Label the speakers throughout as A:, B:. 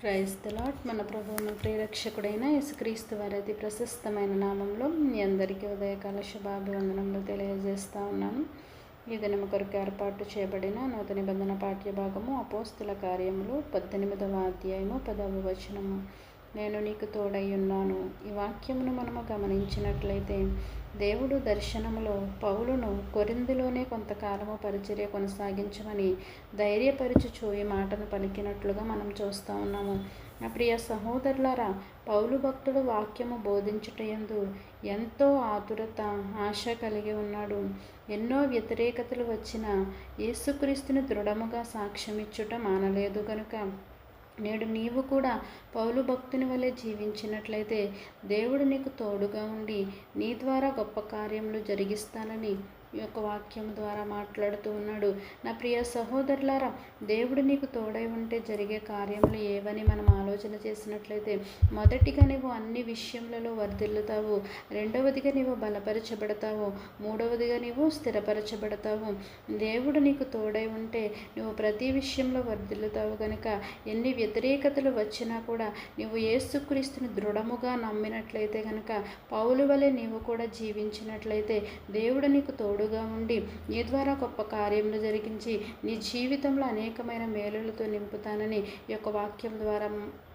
A: Praise lot మన ప్రభువును ప్రియరక్షకుడైన యేసుక్రీస్తు వారి అతి ప్రశస్తమైన నామంలో మీ అందరికీ ఉదయకాల శుభాభివందనములు తెలియజేస్తూ ఉన్నాను. ఈ దినము కొరకు ఏర్పాటు చేయబడిన నూతన నిబంధన పాఠ్య భాగము అపోస్తుల కార్యములు పద్దెనిమిదవ అధ్యాయము పదవ వచనము. నేను నీకు తోడై ఉన్నాను. ఈ వాక్యమును మనము గమనించినట్లయితే దేవుడు దర్శనములో పౌలును కొరిందులోనే కొంతకాలము పరిచర్య కొనసాగించమని ధైర్యపరచుచు ఈ మాటను పలికినట్లుగా మనం చూస్తూ ఉన్నాము. నా ప్రియ సహోదరులారా పౌలు భక్తుడు వాక్యము బోధించుటయందు ఎంతో ఆతురత ఆశ కలిగి ఉన్నాడు. ఎన్నో వ్యతిరేకతలు వచ్చిన యేసుక్రీస్తుని దృఢముగా సాక్ష్యమిచ్చుట మానలేదు కనుక నేడు నీవు కూడా పౌలు భక్తుని వలె జీవించినట్లయితే దేవుడు నీకు తోడుగా ఉండి నీ ద్వారా గొప్ప కార్యములు జరిగిస్తానని ఈ యొక్క వాక్యం ద్వారా మాట్లాడుతూ ఉన్నాడు. నా ప్రియ సహోదరులారా దేవుడు నీకు తోడై ఉంటే జరిగే కార్యములు ఏవని మనం ఆలోచన చేసినట్లయితే మొదటిగా నీవు అన్ని విషయములలో వర్ధిల్లుతావు. రెండవదిగా నీవు బలపరచబడతావు. మూడవదిగా నీవు స్థిరపరచబడతావు. దేవుడు నీకు తోడై ఉంటే నువ్వు ప్రతి విషయంలో వర్ధిల్లుతావు కనుక ఎన్ని వ్యతిరేకతలు వచ్చినా కూడా నువ్వు ఏసుక్రీస్తుని దృఢముగా నమ్మినట్లయితే కనుక పౌలు వలె నీవు కూడా జీవించినట్లయితే దేవుడు నీకు తోడు తోడుగా ఉండి నీ ద్వారా గొప్ప కార్యములు జరిగించి నీ జీవితంలో అనేకమైన మేలులతో నింపుతానని ఈ యొక్క వాక్యం ద్వారా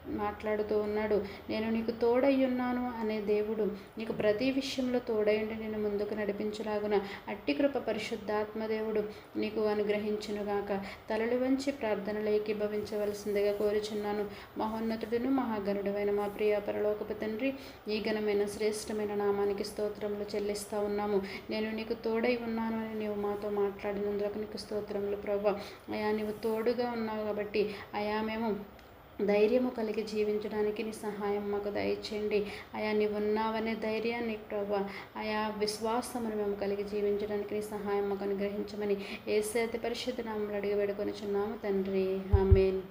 A: మాట్లాడుతూ ఉన్నాడు. నేను నీకు తోడై ఉన్నాను అనే దేవుడు నీకు ప్రతి విషయంలో తోడైండి నేను ముందుకు నడిపించలాగున అట్టి కృప పరిశుద్ధాత్మదేవుడు నీకు అనుగ్రహించునుగాక తలలు వంచి ప్రార్థనలు ఏకీభవించవలసిందిగా కోరుచున్నాను. మహోన్నతుడును మహాగణుడువైన మా ప్రియ పరలోకపు తండ్రి ఈ ఘనమైన శ్రేష్టమైన నామానికి స్తోత్రములు చెల్లిస్తూ ఉన్నాము. నేను నీకు తోడై ఉన్నాను అని నీవు మాతో మాట్లాడినందుకు నీకు స్తోత్రములు ప్రభా. అయా నీవు తోడుగా ఉన్నావు కాబట్టి అయా మేము ధైర్యము కలిగి జీవించడానికి నీ సహాయం మాకు దయచేయండి. అయా నీవు ఉన్నావనే ధైర్యాన్ని ప్రభా. ఆయా విశ్వాసమును మేము కలిగి జీవించడానికి నీ సహాయం మాకు అనుగ్రహించమని ఏ అతి పరిశుద్ధ నామలు అడిగి వేడుకొని చున్నాము తండ్రి. ఆమెన్.